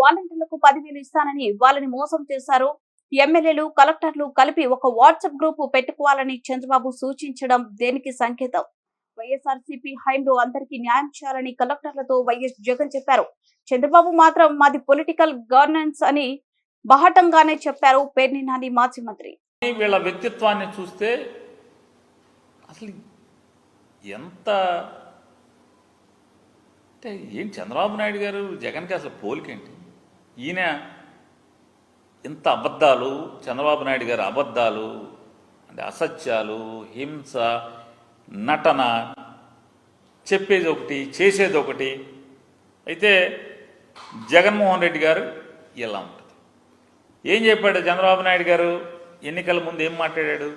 వాలంటీర్లకు పదివేలు ఇస్తానని వాళ్ళని మోసం చేశారు. ఎమ్మెల్యేలు కలెక్టర్లు కలిపి ఒక వాట్సాప్ గ్రూప్ పెట్టుకోవాలని చంద్రబాబు సూచించడం దేనికి సంకేతం? వైఎస్ఆర్సీపీ హైంలో అందరికీ న్యాయం చేయాలని కలెక్టర్లతో వైఎస్ జగన్ చెప్పారు. చంద్రబాబు మాత్రం మాది పొలిటికల్ గవర్నెన్స్ అని బహటంగానే చెప్పారు పేర్ని నాని మాజీ మంత్రి. వీళ్ళ వ్యక్తిత్వాన్ని చూస్తే అసలు ఎంత అంటే ఏం చంద్రబాబు నాయుడు గారు జగన్కి అసలు పోలికేంటి ఈయన ఇంత అబద్ధాలు చంద్రబాబు నాయుడు గారు అబద్ధాలు అంటే అసత్యాలు హింస నటన చెప్పేది ఒకటి చేసేది ఒకటి అయితే జగన్మోహన్ రెడ్డి గారు ఇలా ఉంటుంది. ఏం చెప్పాడు చంద్రబాబు నాయుడు గారు? ఎన్నికల ముందు ఏం మాట్లాడాడు?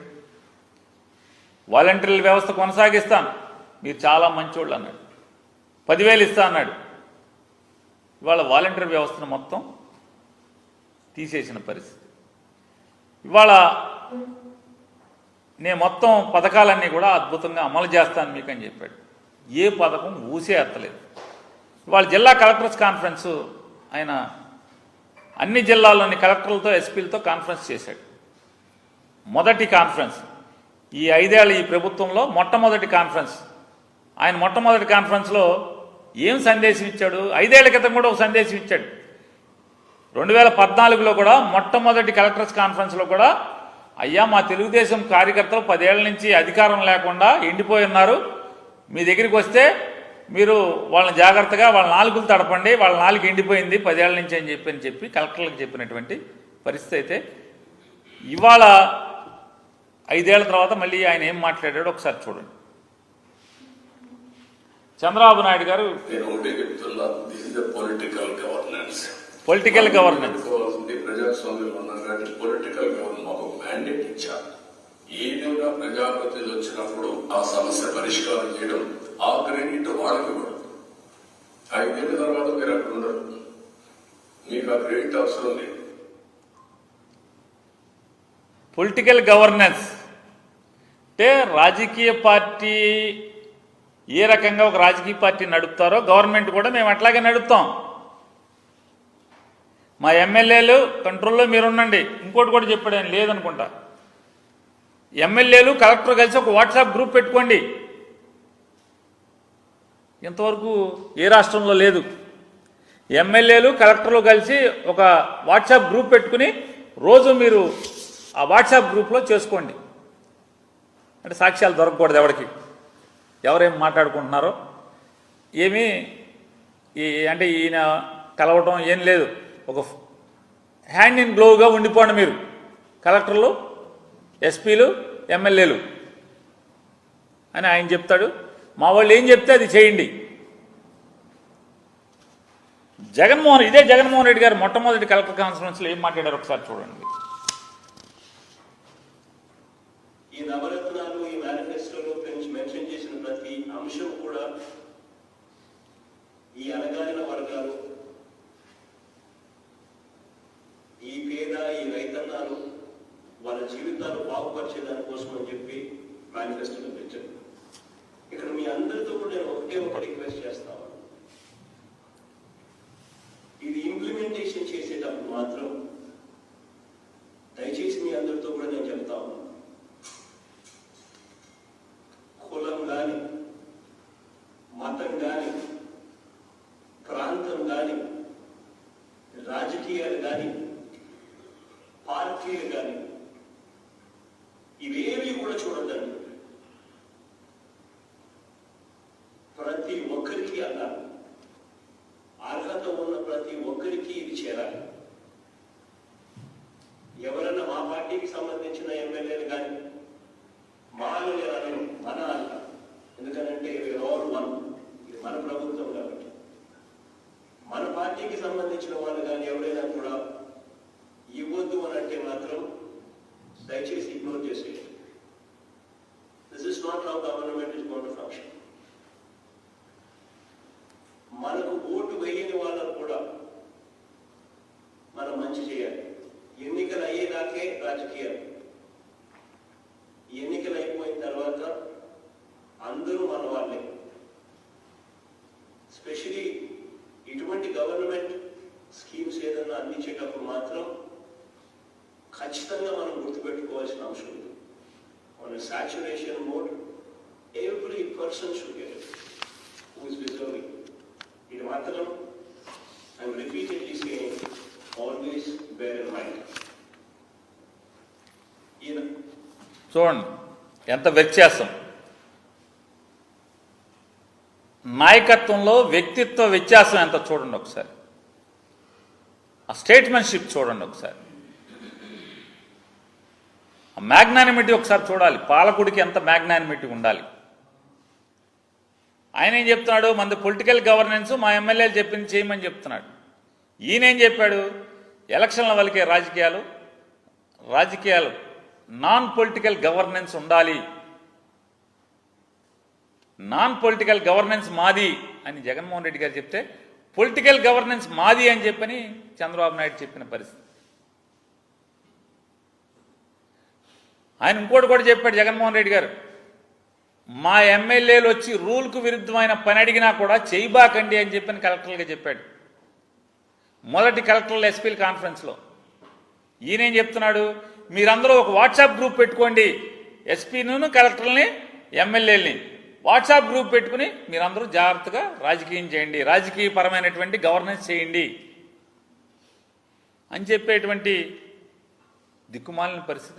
వాలంటీర్ల వ్యవస్థ కొనసాగిస్తాను. మీరు చాలా మంచోళ్ళు అన్నాడు. పదివేలు ఇస్తా అన్నాడు. ఇవాళ వాలంటీర్ వ్యవస్థను మొత్తం తీసేసిన పరిస్థితి. ఇవాళ నేను మొత్తం పథకాలన్నీ కూడా అద్భుతంగా అమలు చేస్తాను మీకు అని చెప్పాడు. ఏ పథకం ఊసే ఎత్తలేదు. ఇవాళ జిల్లా కలెక్టర్స్ కాన్ఫరెన్సు ఆయన అన్ని జిల్లాల్లోని కలెక్టర్లతో ఎస్పీలతో కాన్ఫరెన్స్ చేశాడు. మొదటి కాన్ఫరెన్స్. ఈ ఐదేళ్ళ ఈ ప్రభుత్వంలో మొట్టమొదటి కాన్ఫరెన్స్. ఆయన మొట్టమొదటి కాన్ఫరెన్స్లో ఏం సందేశం ఇచ్చాడు? ఐదేళ్ళ క్రితం కూడా ఒక సందేశం ఇచ్చాడు. రెండు వేల పద్నాలుగులో కూడా మొట్టమొదటి కలెక్టర్స్ కాన్ఫరెన్స్లో కూడా అయ్యా మా తెలుగుదేశం కార్యకర్తలు పదేళ్ళ నుంచి అధికారం లేకుండా ఎండిపోయి ఉన్నారు మీ దగ్గరికి వస్తే మీరు వాళ్ళని జాగ్రత్తగా వాళ్ళ నాలుగులు తడపండి వాళ్ళ నాలుగు ఎండిపోయింది పదేళ్ళ నుంచి అని చెప్పి అని చెప్పి కలెక్టర్లకు చెప్పినటువంటి పరిస్థితి అయితే ఇవాళ ఐదేళ్ళ తర్వాత మళ్ళీ ఆయన ఏం మాట్లాడాడో ఒకసారి చూడండి. చంద్రబాబు నాయుడు గారు నేను ఒకటే this is the political governance political governance ప్రజాస్వామ్యం పొలిటికల్ గవర్నెన్స్ మాకు మ్యాండేట్ ఇచ్చారు. ఏదైనా ప్రజాప్రతినిధులు వచ్చినప్పుడు ఆ సమస్య పరిష్కారం చేయడం ఆ క్రెడిట్ వాళ్ళకి ఇవ్వడం. ఐదేళ్ళ తర్వాత మీరు అక్కడ ఉండరు మీకు ఆ క్రెడిట్ అవసరం లేదు. పొలిటికల్ గవర్నెన్స్ అంటే రాజకీయ పార్టీ ఏ రకంగా ఒక రాజకీయ పార్టీ నడుపుతారో గవర్నమెంట్ కూడా మేము అట్లాగే నడుపుతాం. మా ఎమ్మెల్యేలు కంట్రోల్లో మీరు ఉండండి ఇంకోటి కూడా చెప్పాడు ఆయన లేదనుకుంటా. ఎమ్మెల్యేలు కలెక్టర్ కలిసి ఒక వాట్సాప్ గ్రూప్ పెట్టుకోండి. ఇంతవరకు ఏ రాష్ట్రంలో లేదు. ఎమ్మెల్యేలు కలెక్టర్లు కలిసి ఒక వాట్సాప్ గ్రూప్ పెట్టుకుని రోజు మీరు ఆ వాట్సాప్ గ్రూప్లో చేసుకోండి. అంటే సాక్ష్యాలు దొరకకూడదు ఎవరికి. ఎవరేం మాట్లాడుకుంటున్నారో ఏమీ ఈ అంటే ఈయన కలవటం ఏం లేదు. ఒక హ్యాండ్ ఇన్ గ్లోవ్గా ఉండిపోండి మీరు. కలెక్టర్లు ఎస్పీలు ఎమ్మెల్యేలు అని ఆయన చెప్తాడు. మా వాళ్ళు ఏం చెప్తే అది చేయండి. జగన్మోహన్ ఇదే జగన్మోహన్ రెడ్డి గారు మొట్టమొదటి కలెక్టర్ కాన్ఫరెన్స్లో ఏం మాట్లాడారు ఒకసారి చూడండి ఈ నవరత్నాలు ఈ మేనిఫెస్టోలో పెంచి మెన్షన్ చేసిన ప్రతి అంశం కూడా ఈ అనగాని వర్గాలు ఈ పేద ఈ రైతన్నాలు వాళ్ళ జీవితాలు బాగుపరిచేదాని దానికోసం అని చెప్పి మేనిఫెస్టోలో పెంచారు ఇక్కడ మీ అందరితో కూడా నేను ఒకటే ఒక రిక్వెస్ట్ చేస్తాను ఇది ఇంప్లిమెంటేషన్ చేసేటప్పుడు మాత్రం దయచేసి మీ అందరితో కూడా నేను చెప్తా ఉన్నాను కులం కానీ మతం కానీ ప్రాంతం కానీ రాజకీయాలు కానీ పార్టీలు కానీ ఇవేవి కూడా చూడద్దండి ప్రతి ఒక్కరికి అర్హత ఉన్న ప్రతి ఒక్కరికి ఇది చేరాలి. ఎవరన్నా మా పార్టీకి సంబంధించిన ఎమ్మెల్యేలు కానీ మాలు అనను మన అన్న ఎందుకనంటే ఆల్ వన్ ఇది మన ప్రభుత్వం కాబట్టి. మన పార్టీకి సంబంధించిన వాళ్ళు కానీ ఎవరైనా కూడా ఇవ్వద్దు అని అంటే మాత్రం దయచేసి ఇగ్నోర్ చేసేయండి this is not how government is gonna to ఫంక్షన్ మనకు ఓటు వేయని వాళ్ళకు కూడా మనం మంచి చేయాలి ఎన్నికలు అయ్యేదాకే రాజకీయాలు ఎన్నికలు అయిపోయిన తర్వాత అందరూ మన వాళ్ళే స్పెషలీ ఇటువంటి గవర్నమెంట్ స్కీమ్స్ మాత్రం ఖచ్చితంగా మనం గుర్తుపెట్టుకోవాల్సిన అంశం ఉంది. మన a mode every person should get who's deserving ఇది మాత్రం I'm repeatedly saying always bear in mind ఈయన చూడండి ఎంత వ్యత్యాసం. నాయకత్వంలో వ్యక్తిత్వ వ్యత్యాసం ఎంత చూడండి ఒకసారి. ఆ స్టేట్మెంట్షిప్ చూడండి ఒకసారి. ఆ మ్యాగ్నానిమిటీ ఒకసారి చూడాలి. పాలకుడికి ఎంత మ్యాగ్నానిమిటీ ఉండాలి? ఆయన ఏం చెప్తున్నాడు? మంది పొలిటికల్ గవర్నెన్స్ మా ఎమ్మెల్యేలు చెప్పింది చేయమని చెప్తున్నాడు. ఈయనేం చెప్పాడు? ఎలక్షన్ల వలికే రాజకీయాలు రాజకీయాలు నాన్ పొలిటికల్ గవర్నెన్స్ ఉండాలి. నాన్ పొలిటికల్ గవర్నెన్స్ మాది అని జగన్మోహన్ రెడ్డి గారు చెప్తే పొలిటికల్ గవర్నెన్స్ మాది అని చెప్పని చంద్రబాబు నాయుడు చెప్పిన పరిస్థితి. ఆయన ఇంకోటి కూడా చెప్పాడు జగన్మోహన్ రెడ్డి గారు మా ఎమ్మెల్యేలు వచ్చి రూల్కు విరుద్ధమైన పని అడిగినా కూడా చేయబాకండి అని చెప్పని కలెక్టర్లుగా చెప్పాడు. మొదటి కలెక్టర్ల ఎస్పీల కాన్ఫరెన్స్లో ఈయనేం చెప్తున్నాడు మీరందరూ ఒక వాట్సాప్ గ్రూప్ పెట్టుకోండి ఎస్పీను కలెక్టర్ని ఎమ్మెల్యేలని. వాట్సాప్ గ్రూప్ పెట్టుకుని మీరందరూ జాగ్రత్తగా రాజకీయం చేయండి. రాజకీయపరమైనటువంటి గవర్నెన్స్ చేయండి అని చెప్పేటువంటి దిక్కుమాలిన పరిస్థితి